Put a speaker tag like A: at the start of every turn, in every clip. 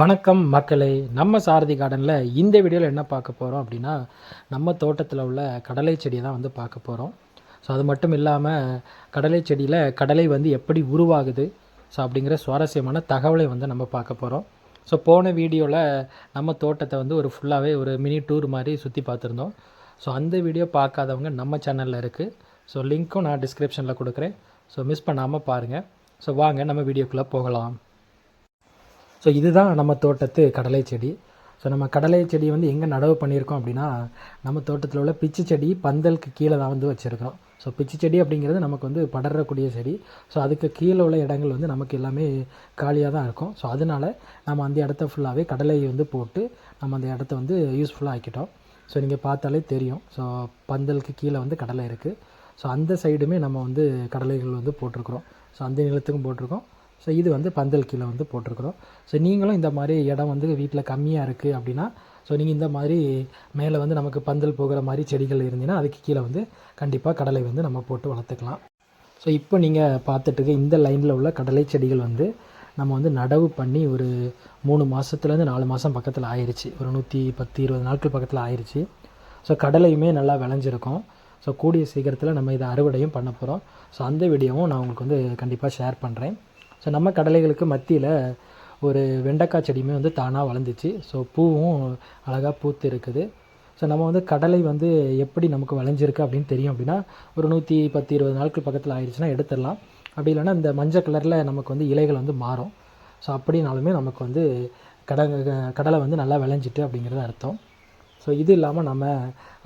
A: வணக்கம் மக்களே. நம்ம சாரதி கார்டனில் இந்த வீடியோவில் என்ன பார்க்க போகிறோம் அப்படின்னா நம்ம தோட்டத்தில் உள்ள கடலை செடியை தான் வந்து பார்க்க போகிறோம் ஸோ அது மட்டும் இல்லாமல் கடலை செடியில் கடலை வந்து எப்படி உருவாகுது? ஸோ அப்படிங்கிற சுவாரஸ்யமான தகவலை வந்து நம்ம பார்க்க போகிறோம் ஸோ போன வீடியோவில் நம்ம தோட்டத்தை வந்து ஒரு ஃபுல்லாகவே ஒரு மினி டூர் மாதிரி சுற்றி பார்த்துருந்தோம். ஸோ அந்த வீடியோ பார்க்காதவங்க நம்ம சேனலில் இருக்குது ஸோ லிங்க்கும் நான் டிஸ்கிரிப்ஷனில் கொடுக்குறேன். ஸோ மிஸ் பண்ணாமல் பாருங்கள் ஸோ வாங்க நம்ம வீடியோக்குள்ளே போகலாம். ஸோ இதுதான் நம்ம தோட்டத்து கடலை செடி. ஸோ நம்ம கடலை செடி வந்து எங்கே நடவு பண்ணியிருக்கோம் அப்படின்னா நம்ம தோட்டத்தில் உள்ள பிச்சு செடி பந்தலுக்கு கீழே தான் வந்து வச்சுருக்கோம் ஸோ பிச்சு செடி அப்படிங்கிறது நமக்கு வந்து படரக்கூடிய செடி. ஸோ அதுக்கு கீழே உள்ள இடங்கள் வந்து நமக்கு எல்லாமே காலியாக தான் இருக்கும். ஸோ அதனால் நம்ம அந்த இடத்த ஃபுல்லாகவே கடலையை வந்து போட்டு நம்ம அந்த இடத்த வந்து யூஸ்ஃபுல்லாக ஆக்கிட்டோம். ஸோ நீங்கள் பார்த்தாலே தெரியும். ஸோ பந்தலுக்கு கீழே வந்து கடலை இருக்குது ஸோ அந்த சைடுமே நம்ம வந்து கடலைகள் வந்து போட்டிருக்கிறோம். ஸோ அந்த நிலத்துக்கும் போட்டிருக்கோம். ஸோ இது வந்து பந்தல் கீழே வந்து போட்டிருக்கிறோம். ஸோ நீங்களும் இந்த மாதிரி இடம் வந்து வீட்டில் கம்மியாக இருக்குது அப்படின்னா ஸோ நீங்கள் இந்த மாதிரி மேலே வந்து நமக்கு பந்தல் போகிற மாதிரி செடிகள் இருந்தீங்கன்னா அதுக்கு கீழே வந்து கண்டிப்பாக கடலை வந்து நம்ம போட்டு வளர்த்துக்கலாம். ஸோ இப்போ நீங்கள் பார்த்துட்டு இந்த லைனில் உள்ள கடலை செடிகள் வந்து நம்ம வந்து நடவு பண்ணி ஒரு மூணு மாதத்துலேருந்து நாலு மாதம் பக்கத்தில் ஆயிடுச்சு ஒரு நூற்றி பத்து இருபது நாட்கள் பக்கத்தில் ஆயிடுச்சு ஸோ கடலையுமே நல்லா விளைஞ்சிருக்கும். ஸோ கூடிய சீக்கிரத்தில் நம்ம இதை அறுவடையும் பண்ண போகிறோம் ஸோ அந்த வீடியோவும் நான் உங்களுக்கு வந்து கண்டிப்பாக ஷேர் பண்ணுறேன் ஸோ நம்ம கடலைகளுக்கு மத்தியில் ஒரு வெண்டைக்காய் செடியுமே வந்து தானாக வளர்ந்துச்சு. ஸோ பூவும் அழகாக பூத்து இருக்குது. ஸோ நம்ம வந்து கடலை வந்து எப்படி நமக்கு விளைஞ்சிருக்கு அப்படின்னு தெரியும் அப்படின்னா ஒரு நூற்றி பத்து இருபது நாட்கள் பக்கத்தில் ஆயிடுச்சுன்னா எடுத்துடலாம். அப்படி இல்லைன்னா இந்த மஞ்சள் கலரில் நமக்கு வந்து இலைகள் வந்து மாறும். ஸோ அப்படின்னாலுமே நமக்கு வந்து கட கடலை வந்து நல்லா விளைஞ்சிட்டு அப்படிங்கிறது அர்த்தம். ஸோ இது இல்லாமல் நம்ம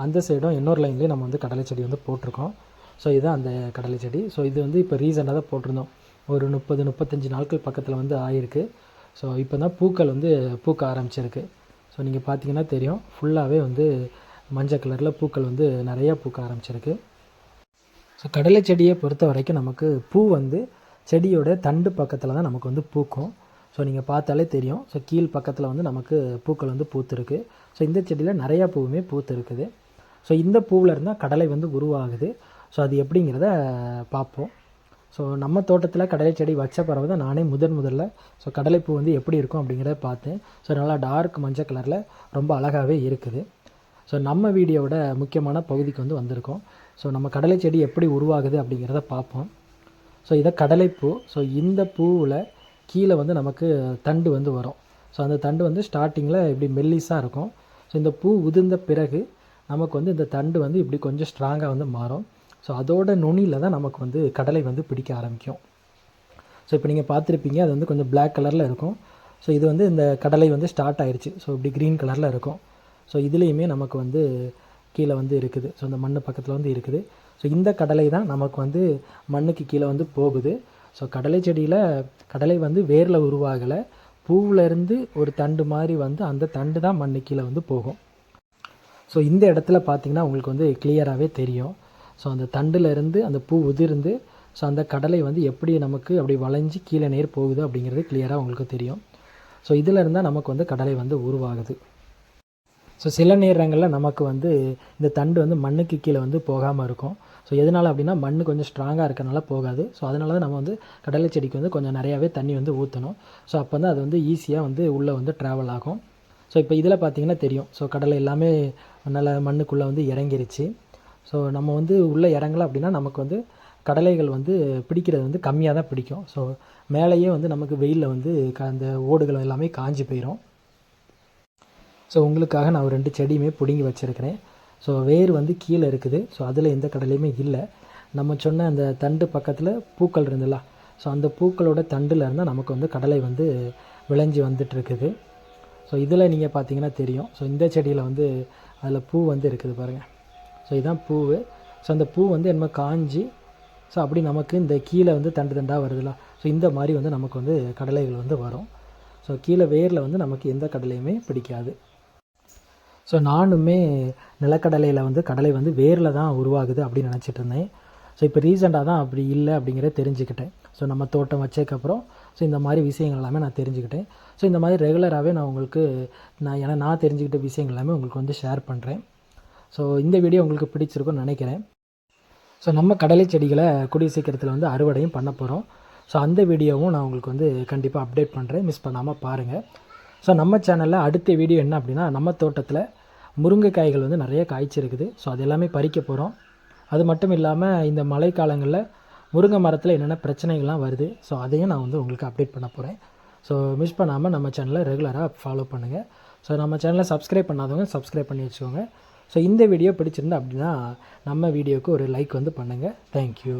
A: அந்த சைடும் இன்னொரு லைன்லேயும் நம்ம வந்து கடலை செடி வந்து போட்டிருக்கோம். ஸோ இதுதான் அந்த கடலை செடி. ஸோ இது வந்து இப்போ ரீசெண்டாக தான் போட்டிருந்தோம். ஒரு முப்பது முப்பத்தஞ்சு நாட்கள் பக்கத்தில் வந்து ஆயிருக்கு. ஸோ இப்போ தான் பூக்கள் வந்து பூக்க ஆரம்பிச்சிருக்கு. ஸோ நீங்கள் பார்த்தீங்கன்னா தெரியும் ஃபுல்லாகவே வந்து மஞ்சள் கலரில் பூக்கள் வந்து நிறையா பூக்க ஆரம்பிச்சிருக்கு. ஸோ கடலை செடியை பொறுத்த வரைக்கும் நமக்கு பூ வந்து செடியோட தண்டு பக்கத்தில் தான் நமக்கு வந்து பூக்கும். ஸோ நீங்கள் பார்த்தாலே தெரியும். ஸோ கீழ் பக்கத்தில் வந்து நமக்கு பூக்கள் வந்து பூத்துருக்கு. ஸோ இந்த செடியில் நிறையா பூவுமே பூத்துருக்குது. ஸோ இந்த பூவில் இருந்தால் கடலை வந்து உருவாகுது. ஸோ அது எப்படிங்கிறத பார்ப்போம். ஸோ நம்ம தோட்டத்தில் கடலை செடி வச்ச பிறகு தான் நானே முதன் முதல்ல ஸோ கடலைப்பூ வந்து எப்படி இருக்கும் அப்படிங்கிறத பார்த்தேன். ஸோ நல்லா டார்க் மஞ்சள் கலரில் ரொம்ப அழகாகவே இருக்குது. ஸோ நம்ம வீடியோவோட முக்கியமான பகுதிக்கு வந்து வந்திருக்கோம். ஸோ நம்ம கடலை செடி எப்படி உருவாகுது அப்படிங்கிறத பார்ப்போம். ஸோ இதை கடலைப்பூ ஸோ இந்த பூவில் கீழே வந்து நமக்கு தண்டு வந்து வரும். ஸோ அந்த தண்டு வந்து ஸ்டார்டிங்கில் இப்படி மெல்லிஸாக இருக்கும். ஸோ இந்த பூ உதிர்ந்த பிறகு நமக்கு வந்து இந்த தண்டு வந்து இப்படி கொஞ்சம் ஸ்ட்ராங்காக வந்து மாறும். ஸோ அதோட நுனியில் தான் நமக்கு வந்து கடலை வந்து பிடிக்க ஆரம்பிக்கும். ஸோ இப்போ நீங்கள் பார்த்துருப்பீங்க அது வந்து கொஞ்சம் பிளாக் கலரில் இருக்கும். ஸோ இது வந்து இந்த கடலை வந்து ஸ்டார்ட் ஆயிடுச்சு ஸோ இப்படி க்ரீன் கலரில் இருக்கும். ஸோ இதுலேயுமே நமக்கு வந்து கீழே வந்து இருக்குது. ஸோ இந்த மண் பக்கத்தில் வந்து இருக்குது. ஸோ இந்த கடலை தான் நமக்கு வந்து மண்ணுக்கு கீழே வந்து போகுது. ஸோ கடலை செடியில் கடலை வந்து வேரில் உருவாகலை. பூவிலேருந்து ஒரு தண்டு மாதிரி வந்து அந்த தண்டு தான் மண்ணு கீழே வந்து போகும். ஸோ இந்த இடத்துல பார்த்திங்கன்னா உங்களுக்கு வந்து கிளியராகவே தெரியும். ஸோ அந்த தண்டுலேருந்து அந்த பூ உதிர்ந்து ஸோ அந்த கடலை வந்து எப்படி நமக்கு அப்படி வளைஞ்சு கீழே நேர் போகுது அப்படிங்கிறது கிளியராக உங்களுக்கு தெரியும். ஸோ இதில் இருந்தால் நமக்கு வந்து கடலை வந்து உருவாகுது. ஸோ சில நேரங்களில் நமக்கு வந்து இந்த தண்டு வந்து மண்ணுக்கு கீழே வந்து போகாமல் இருக்கும். ஸோ எதனால் அப்படின்னா மண் கொஞ்சம் ஸ்ட்ராங்காக இருக்கனால போகாது. ஸோ அதனால தான் நம்ம வந்து கடலை செடிக்கு வந்து கொஞ்சம் நிறையாவே தண்ணி வந்து ஊற்றணும் ஸோ அப்போ தான் அது வந்து ஈஸியாக வந்து உள்ளே வந்து ட்ராவல் ஆகும். ஸோ இப்போ இதில் பார்த்தீங்கன்னா தெரியும். ஸோ கடலை எல்லாமே நல்லா மண்ணுக்குள்ளே வந்து இறங்கிருச்சு. ஸோ நம்ம வந்து உள்ளே இறங்கலை அப்படின்னா நமக்கு வந்து கடலைகள் வந்து பிடிக்கிறது வந்து கம்மியாக தான் பிடிக்கும். ஸோ மேலேயே வந்து நமக்கு வெயிலில் வந்து க- அந்த ஓடுகள் எல்லாமே காஞ்சி போயிடும் ஸோ உங்களுக்காக நான் ஒரு ரெண்டு செடியுமே பிடுங்கி வச்சுருக்கிறேன். ஸோ வேர் வந்து கீழே இருக்குது. ஸோ அதில் எந்த கடலையுமே இல்லை. நம்ம சொன்ன அந்த தண்டு பக்கத்தில் பூக்கள் இருந்துல்ல ஸோ அந்த பூக்களோட தண்டில் இருந்தால் நமக்கு வந்து கடலை வந்து விளைஞ்சி வந்துட்டுருக்குது. ஸோ இதில் நீங்கள் பார்த்தீங்கன்னா தெரியும். ஸோ இந்த செடியில் வந்து அதில் பூ வந்து இருக்குது பாருங்கள் ஸோ இதுதான் பூவு. ஸோ அந்த பூ வந்து என்ன காஞ்சி ஸோ அப்படி நமக்கு இந்த கீழே வந்து தண்டு தண்டாக வருதுல்ல ஸோ இந்த மாதிரி வந்து நமக்கு வந்து கடலைகள் வந்து வரும். ஸோ கீழே வேரில் வந்து நமக்கு எந்த கடலையுமே பிடிக்காது. ஸோ நானுமே நிலக்கடலையில் வந்து கடலை வந்து வேரில் தான் உருவாகுது அப்படின்னு நினச்சிட்டு இருந்தேன். ஸோ இப்போ ரீசெண்டாக தான் அப்படி இல்லை அப்படிங்கிறத தெரிஞ்சுக்கிட்டேன். ஸோ நம்ம தோட்டம் வச்சதுக்கப்புறம் ஸோ இந்த மாதிரி விஷயங்கள் எல்லாமே நான் தெரிஞ்சுக்கிட்டேன். ஸோ இந்த மாதிரி ரெகுலராகவே நான் உங்களுக்கு நான் ஏன்னா நான் தெரிஞ்சுக்கிட்ட விஷயங்கள் எல்லாமே உங்களுக்கு வந்து ஷேர் பண்ணுறேன் ஸோ இந்த வீடியோ உங்களுக்கு பிடிச்சிருக்கும்னு நினைக்கிறேன். ஸோ நம்ம கடலை செடிகளை கூடிய சீக்கிரத்தில் வந்து அறுவடையும் பண்ண போகிறோம் ஸோ அந்த வீடியோவும் நான் உங்களுக்கு வந்து கண்டிப்பாக அப்டேட் பண்ணுறேன் மிஸ் பண்ணாமல் பாருங்கள் ஸோ நம்ம சேனலில் அடுத்த வீடியோ என்ன அப்படின்னா நம்ம தோட்டத்தில் முருங்கைக்காய்கள் வந்து நிறைய காய்ச்சிருக்குது ஸோ அது எல்லாமே பறிக்க போகிறோம் அது மட்டும் இல்லாமல் இந்த மழைக்காலங்களில் முருங்கை மரத்தில் என்னென்ன பிரச்சனைகள்லாம் வருது ஸோ அதையும் நான் வந்து உங்களுக்கு அப்டேட் பண்ண போகிறேன் ஸோ மிஸ் பண்ணாமல் நம்ம சேனலை ரெகுலராக ஃபாலோ பண்ணுங்கள் ஸோ நம்ம சேனலை சப்ஸ்கிரைப் பண்ணாதவங்க சப்ஸ்கிரைப் பண்ணி வச்சுக்கோங்க. ஸோ இந்த வீடியோ பிடிச்சிருந்தா அப்படின்னா நம்ம வீடியோவுக்கு ஒரு லைக் வந்து பண்ணுங்கள் தேங்க்யூ